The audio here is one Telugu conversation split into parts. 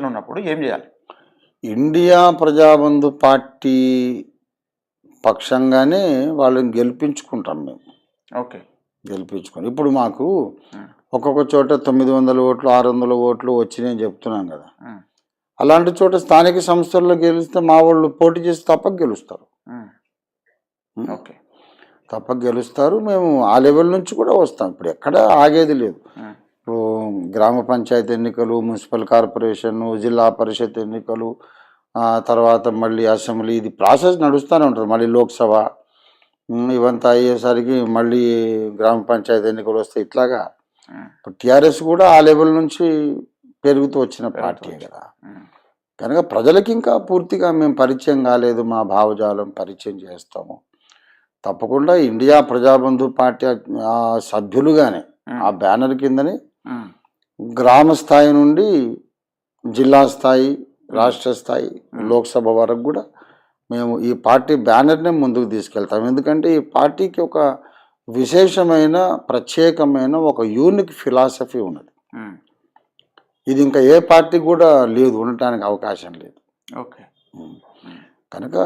సిచ్యువేషన్ ఉన్నప్పుడు ఏం చేయాలి? ఇండియా ప్రజాబంధు పార్టీ పక్షంగానే వాళ్ళని గెలిపించుకుంటాం మేము. ఓకే. గెలిపించుకొని ఇప్పుడు మాకు ఒక్కొక్క చోట తొమ్మిది వందల ఓట్లు ఆరు వందల ఓట్లు వచ్చినాయని చెప్తున్నాం కదా. అలాంటి చోట స్థానిక సంస్థల్లో గెలిస్తే మా వాళ్ళు పోటీ చేసి తప్పక గెలుస్తారు. ఓకే. తప్పక గెలుస్తారు. మేము ఆ లెవెల్ నుంచి కూడా వస్తాం. ఇప్పుడు ఎక్కడ ఆగేది లేదు. ఇప్పుడు గ్రామ పంచాయతీ ఎన్నికలు మున్సిపల్ కార్పొరేషన్ జిల్లా పరిషత్ ఎన్నికలు తర్వాత మళ్ళీ అసెంబ్లీ ఇది ప్రాసెస్ నడుస్తూనే ఉంటుంది. మళ్ళీ లోక్సభ ఇవంతా అయ్యేసరికి మళ్ళీ గ్రామ పంచాయతీ ఎన్నికలు వస్తాయి ఇట్లాగా టీఆర్ఎస్ కూడా ఆ లెవెల్ నుంచి పెరుగుతూ వచ్చిన పార్టీ కదా. కనుక ప్రజలకి ఇంకా పూర్తిగా మేము పరిచయం కాలేదు మా భావజాలం పరిచయం చేస్తాము. తప్పకుండా ఇండియా ప్రజాబంధు పార్టీ సభ్యులుగానే ఆ బ్యానర్ కిందనే గ్రామ స్థాయి నుండి జిల్లా స్థాయి రాష్ట్ర స్థాయి లోక్సభ వరకు కూడా మేము ఈ పార్టీ బ్యానర్నే ముందుకు తీసుకెళ్తాం. ఎందుకంటే ఈ పార్టీకి ఒక విశేషమైన ప్రత్యేకమైన ఒక యూనిక్ ఫిలాసఫీ ఉన్నది. ఇది ఇంకా ఏ పార్టీ కూడా లేదు ఉండటానికి అవకాశం లేదు. ఓకే. కనుక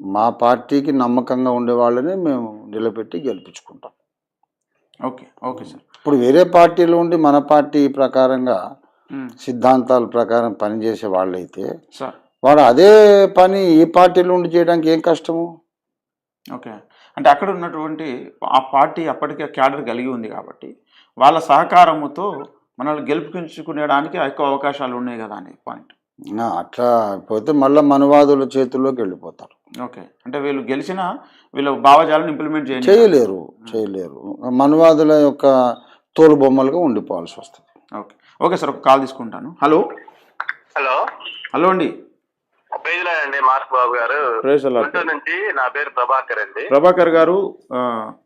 మా పార్టీకి నమ్మకంగా ఉండే వాళ్ళని మేము నిలబెట్టి గెలిపించుకుంటాం. ఓకే. Okay sir. ఇప్పుడు వేరే పార్టీలో ఉండి మన పార్టీ ప్రకారంగా సిద్ధాంతాల ప్రకారం పనిచేసే వాళ్ళైతే వాడు అదే పని ఈ పార్టీలో ఉండి చేయడానికి ఏం కష్టము? ఓకే. అంటే అక్కడ ఉన్నటువంటి ఆ పార్టీ అప్పటికే క్యాడర్ కలిగి ఉంది కాబట్టి వాళ్ళ సహకారముతో మనల్ని గెలుపుకుంచుకునేడానికి ఎక్కువ అవకాశాలు ఉన్నాయి కదా అని పాయింట్ అట్లా పోతే మళ్ళీ మనవాదుల చేతుల్లోకి వెళ్ళిపోతారు. ఓకే. అంటే వీళ్ళు గెలిచిన వీళ్ళ భావజాలను ఇంప్లిమెంట్ చేయలేరు చేయలేరు. మనవాదుల యొక్క తోలు బొమ్మలుగా ఉండిపోవాల్సి వస్తుంది. ఓకే. ఓకే సార్ ఒక కాల్ తీసుకుంటాను. హలో? హలో. హలో అండి. పేజీలో అండి మార్క్ బాబు గారు. గుంటూరు నుంచి నా పేరు ప్రభాకర్ అండి. ప్రభాకర్ గారు ఆ,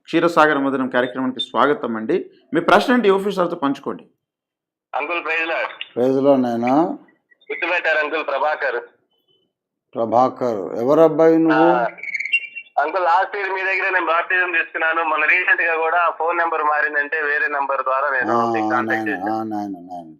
క్షీరసాగర మధురం కార్యక్రమానికి స్వాగతం అండి. మీ ప్రశ్న ఏంటి? ఆఫీసర్తో పంచుకోండి. అంకుల్ ప్రైజ్లో నాయన గుర్తుపెట్టారు అంకుల్ ప్రభాకర్. ప్రభాకర్. ఎవరబ్బాయి నువ్వు? అంకుల్ లాస్ట్ ఇయర్ మీ దగ్గర నేను బాప్టిజం తీసుకున్నాను. మన రీసెంట్గా కూడా ఫోన్ నెంబర్ మారిందంటే వేరే నెంబర్ ద్వారా నేను మీకు కాంటాక్ట్ చేశాను.